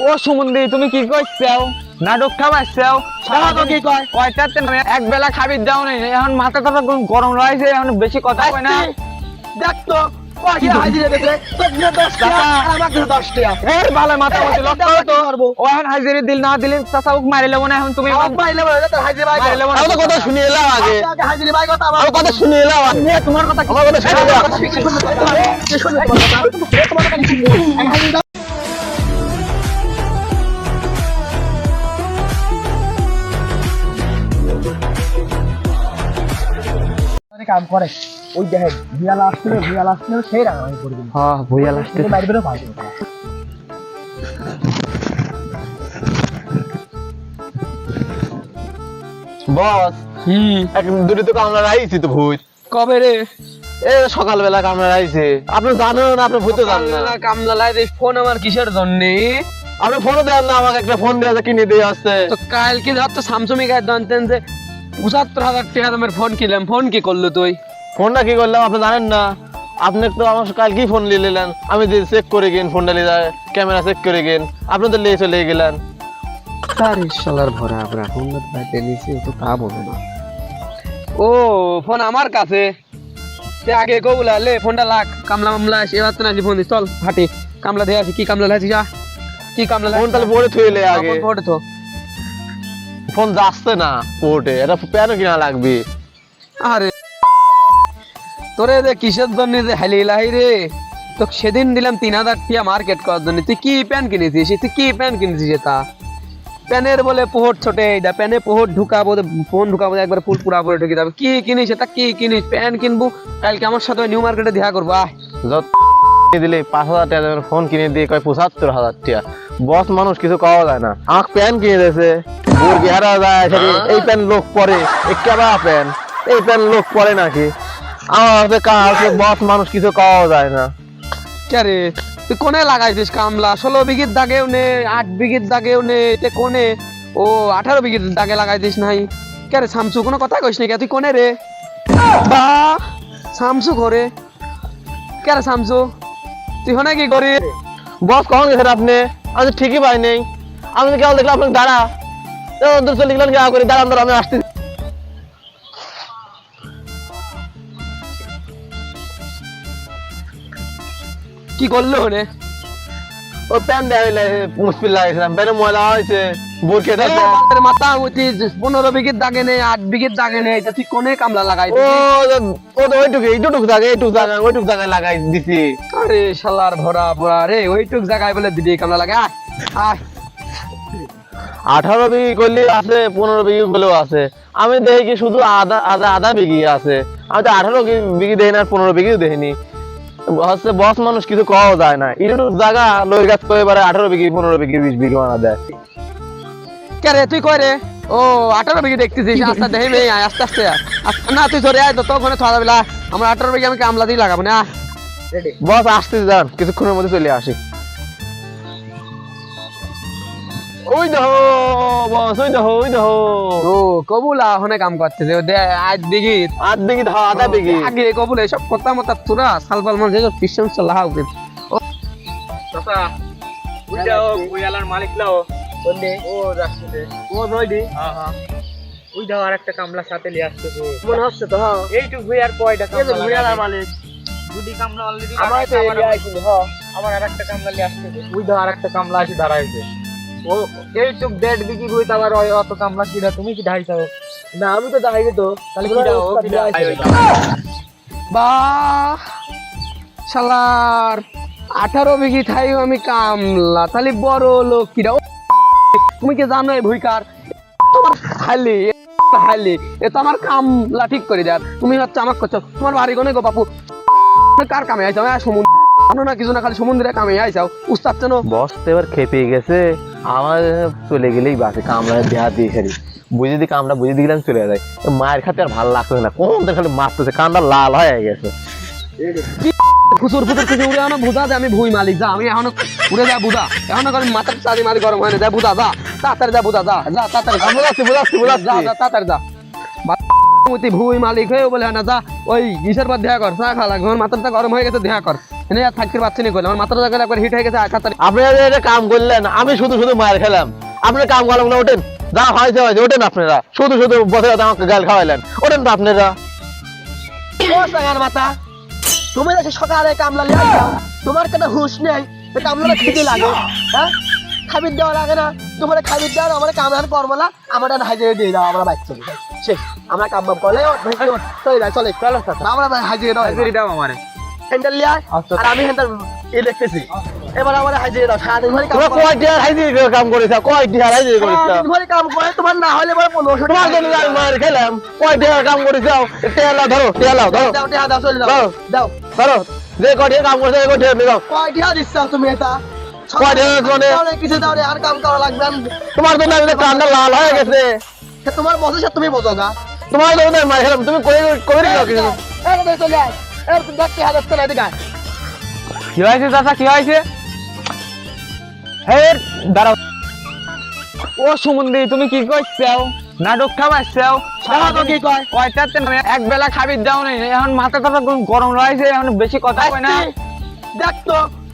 ও সুমন্দি তুমি কি কইছাও নাটক খাবাইছাও দেখো তো কি কয়। কয়টা এক বেলা খাবি দাও নাই এখন মাথা টাথা গরম রয়েছে এখন বেশি কথা কয় না। দেখ তো হাজিরে দিলে না চাচা মারি লেবো না এখন তুমি কথা শুনে এলাম আগে। কথা শুনে এলাম তোমার কথা কাম করে ওই দেখেন বিয়াল আসছিল বিয়াল আসছিল সেই হ্যাঁ লাস্টে বাইরে বেরো বাইরে। বস হুম এক দুটি তো কামলা রাইছি তো ভূত। কবে রে? এ সকালবেলা কামলা রাইছে। আপনি জানেন না আপনি ভূতে জান না। কামলা লাই ফোন আমার কিসের জন্য? আপনি ফোন দেন না আমাকে একটা ফোন দিয়ে কিনে দিয়ে আসছে তো কালকে ধর তো স্যামসুমি গায়ে জানতেন যে পঁচাত্তর হাজার টাকা দামের ফোন কিনলাম। ফোন কি করল তুই? ফোনটা কি করলাম? আপনি জানেন না। আপনি তো আমার কাল কি ফোন নিয়ে নিলেন। আমি যে চেক করে গেন ফোনটা নিয়ে ক্যামেরা চেক করে গেন আপনি তো লিয়ে চলে গেলেন। তার শালার ভরা আমরা ফোন বাইতে নিছি তো তা বলে না। ও ফোন আমার কাছে? সে আগে কবুলা লে ফোনটা লাগ কামলা মামলা এবার তো নাকি ফোন দিস চল হাঁটি। কামলা দিয়ে আসি কি কামলা লাগছে যা? কি কামলা ফোন তাহলে পরে থইলে আগে। ফোন তো ফোন যাচ্ছে না পোর্টে এটা প্যানও কিনা লাগবে? আরে তোরে যে কিসের জন্য যে হালি লাহি রে? তো সেদিন দিলাম তিন হাজার টিয়া মার্কেট করার জন্য। তুই কি প্যান কিনেছিস? তুই কি প্যান কিনেছিস তা প্যানের বলে পোহর ছোটে এইটা প্যানে পোহর ঢুকাবো ফোন ঢুকাবো একবার ফুল পুরা পরে ঢুকে যাবে। কি কিনিস তা কি কিনিস? প্যান কিনবো? কালকে আমার সাথে নিউ মার্কেটে দেখা করব আয়। যত দিলে পাঁচ হাজার টাকা ফোন কিনে দিয়ে কয় পঁচাত্তর হাজার টাকা। বস মানুষ কিছু পাওয়া যায় না। আমাকে প্যান কিনে দিয়েছে। মুরগি হারা যায় এই প্যান লোক পরে এই কেবা প্যান এই প্যান লোক পরে নাকি? আমার হাতে কাজ বস মানুষ কিছু পাওয়া যায় না। কে তুই কোনে লাগাইছিস কামলা? ষোলো বিঘির দাগেও নে আট বিঘির দাগেও নে এটা কোনে? ও আঠারো বিঘির দাগে লাগাইছিস নাই। কে রে শামসু কোনো কথা কইস নাকি তুই কোনে রে? বা শামসু ঘরে। কে রে শামসু? তুই হনে কি করি বস কখন গেছেন আপনি? আমি ঠিকই পাই নেই। আমি তো কেবল দেখলাম আপনাকে দাঁড়া। তো ওদের চলে গেলেন কেমন করে দাঁড়ান দাঁড়া আমি আসতে কি করল হনে ও প্যান দেওয়া মুশকিল লাগাইছিলাম। প্যানে ময়লা হয়েছে মাথা উঠি পনেরো বিঘির দাগে নেই আট বিঘির দাগে নেই তুই কোনে কামলা লাগাই ও ও তো ওইটুকু এইটুকু থাকে এইটুকু জায়গা ওইটুকু জায়গায় লাগাই দিছি। আরে শালার ভরা ভরা রে ওইটুক জায়গায় বলে দিদি কামলা লাগে আয় আয়। আঠারো বিঘি করলে আছে পনেরো বিঘি করলেও আছে। আমি দেখি কি শুধু আধা আধা আধা বিঘি আছে। আমি তো আঠারো বিঘি দেখি না আর পনেরো বিঘিও দেখিনি। হচ্ছে বস মানুষ কিছু কওয়া যায় না। এইটুকু জায়গা লই গাছ করে এবারে আঠারো বিঘি পনেরো বিঘি বিশ বিঘি মানা দেয়। কে রে তুই কয় রে? ও আঠারো বিঘি দেখতেছিস আস্তে দেখে মেয়ে আয় আস্তে আস্তে না তুই ধরে আয় তো তখন থাকা বেলা আমরা আঠারো বিঘি আমি কামলা দিয়ে লাগাবো না। বস আসতে যান কিছুক্ষণের মধ্যে চলে আসি। ওই দেখো বস ওই দেখো ওই দেখো ও কবুলা ওখানে কাম করতেছে। ও দে আজ বিঘি আধ বিঘি ধা আধা বিঘি আগে কবুল এসব কথা মতো তোরা সালফাল মান যেসব পিছন লাহা উচিত চাচা উইটাও উইয়ালার মালিক লাও বললে? ও রাস্তাতে ও নইডি হ্যাঁ হ্যাঁ। ওই দাও আর একটা কামলা সাথে লিয়ে আসছে মনে হচ্ছে তো হ্যাঁ। এইটুক হই আর কয়টা কামলা মালিক। দুটি কামলা অলরেডি আমার তো এরিয়া আইছিল হ্যাঁ। আমার আর একটা কামলা লিয়ে আসছে ওই দাও আর একটা কামলা আসি দাঁড়াইছে ও এইটুক দেড় বিঘি হইতে আবার অত কামলা কিনা তুমি কি ঢাইছাও না আমি তো তো। তাহলে কি দাও বাহ শালার আঠারো বিঘি আমি কামলা তাহলে বড় লোক কিরা তুমি কি জানো এই ভুইকার? তোমার হালি হালি এ তো আমার কামলা ঠিক করে দেয়। তুমি হচ্ছে আমাকে করছ তোমার বাড়ি কোনে গো বাপু? কার কামে আইসাও হ্যাঁ সমুদ্র জানো না কিছু না খালি সমুদ্রে কামে আইসাও উস্তাদ চেনো বস তো এবার খেপে গেছে। আমার চলে গেলেই বাসে কামড়া দেহা দিয়ে খালি বুঝে দি কামড়া বুঝে দিয়ে গেলাম চলে যায়। মায়ের খাতে আর ভালো লাগছে না। কোন খালি মারতেছে কানটা লাল হয়ে গেছে। কিছু উড়ে আনো বুঝা দে আমি ভুই মালিক যা আমি এখন উড়ে যা বুঝা এখন মাথার চারি মারি গরম হয় না। যা বুঝা যা তাড়াতাড়ি যা বুঝা যা যা তাড়াতাড়ি যা। বুঝাচ্ছি বুঝাচ্ছি যা বুঝাচ্ছি। যা। তাড়াতাড়ি যা ভুই মালিক হয়ে বলে না যা ওই কিসের পর দেখা কর চা খা লাগবে আমার মাথাটা গরম হয়ে গেছে দেখা কর। এনে আর থাকতে পারছি না আমার মাথাটা জায়গায় একবার হিট হয়ে গেছে আপনারা এটা কাম করলেন আমি শুধু শুধু মার খেলাম। আপনারা কাম করলাম না ওঠেন। যা হয়েছে হয়েছে ওঠেন আপনারা। শুধু শুধু বসে বসে আমাকে গাল খাওয়াইলেন। ওঠেন তো আপনারা। মাথা। তুমি সকালে কামলা তোমার কেন হুঁশ নেই। কামলা খেতে লাগে হ্যাঁ? খাবির দেওয়া লাগে না। তোমার খাবির দেওয়া আমার কামলার করব না। আমার হাজিরে দিয়ে দাও আমরা বাইক চলে। যাই শেষ। আমরা কাম বাম করলে চলে যাই চলে। চলো আমরা হাজিরে দাও হাজিরি দাও আমারে। হ্যান্ডেল লিয়ে আয়, আর আমি হ্যান্ডেল লিখতেছি এবার আমার হাজিরে দাও সারাদিন ধরে কাম। কয় টিয়ার হাইজির কাম করেছ কয় টিয়ার হাইজির করেছ ধরে কাম করে তোমার না হলে পরে তোমার জন্য আমি মার খেলাম। কয় টিয়ার কাম করেছ টেলা ধরো টেলা ধরো। দাও দাও দাও চলে দাও। দাও। দাও। ধরো। যে কয় টিয়ার কাম করেছে কয় টিয়ার কয় দিচ্ছ তুমি এটা? কয় টিয়ার কোনে কিছু দাও রে, আর কাম করা লাগবে তোমার জন্য আমি কান্না লাল হয়ে গেছে। তোমার বসে তুমি বোঝো না। তোমার জন্য মার খেলাম। তুমি কই কই কিছু? এই চলে আয়। কি এদিকে কি হয়েছে চাচা কি হয়েছে? হে দাঁড়াও। ও সুমন্দি তুমি কি করছাও নাটক তো কি কয়। এক বেলা খাবি দাও নাই এখন মাথা কথা গরম রয়েছে এখন বেশি কথা কয় না। দেখ তো।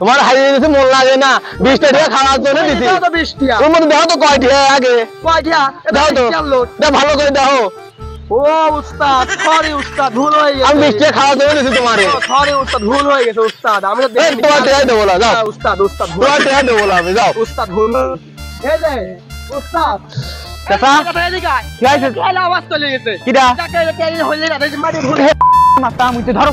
তোমার হয়ে হারিয়ে দিতে মন লাগে না টাকা খাওয়ার জন্য দিছি দেখো তো কয় আগে কয় টিয়া? এটা দাও তো বিশ টিয়ার লোড। দেখ ভালো করে দেখো ও উস্তাদ সরি উস্তাদ ভুল হয়ে গেছে। আমি মিষ্টি খাওয়া জন্য দিছি তোমারে। সরি উস্তাদ ভুল হয়ে গেছে উস্তাদ। আমি তো দেখি। তোমার ট্রাই দেবো না যাও। হ্যাঁ, উস্তাদ উস্তাদ ভুল তোমার ট্রাই দেবো না আমি যাও। উস্তাদ ভুল এই যে উস্তাদ। আয়। কি আওয়াজ চলে গেছে। কিডা যাকে হইলে না মাটি ভুল মাথা মুইতে ধরো।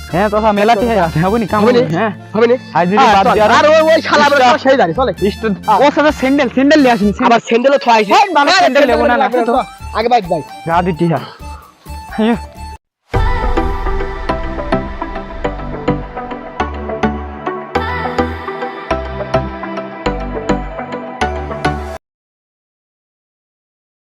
লেবো হ্যাঁ, চাচা, হয়ে গেছে, আমাদের আরে। পাই গেছিস তো। এই, এটা- দেখি, চলে আয় হ্যাঁ হবে নি কাম হবে? হ্যাঁ হবে নি হ্যাঁ, বাদ চল। আর- ওই ওই শালা বড় সেই দাঁড়ি চলে ইস্ট- ও সাথে স্যান্ডেল স্যান্ডেল নিয়ে আসেন আবার স্যান্ডেলও থোয়াইছে ভালো স্যান্ডেল নেব না না আগে বাইক বাইক গা দি টিহা হ্যাঁ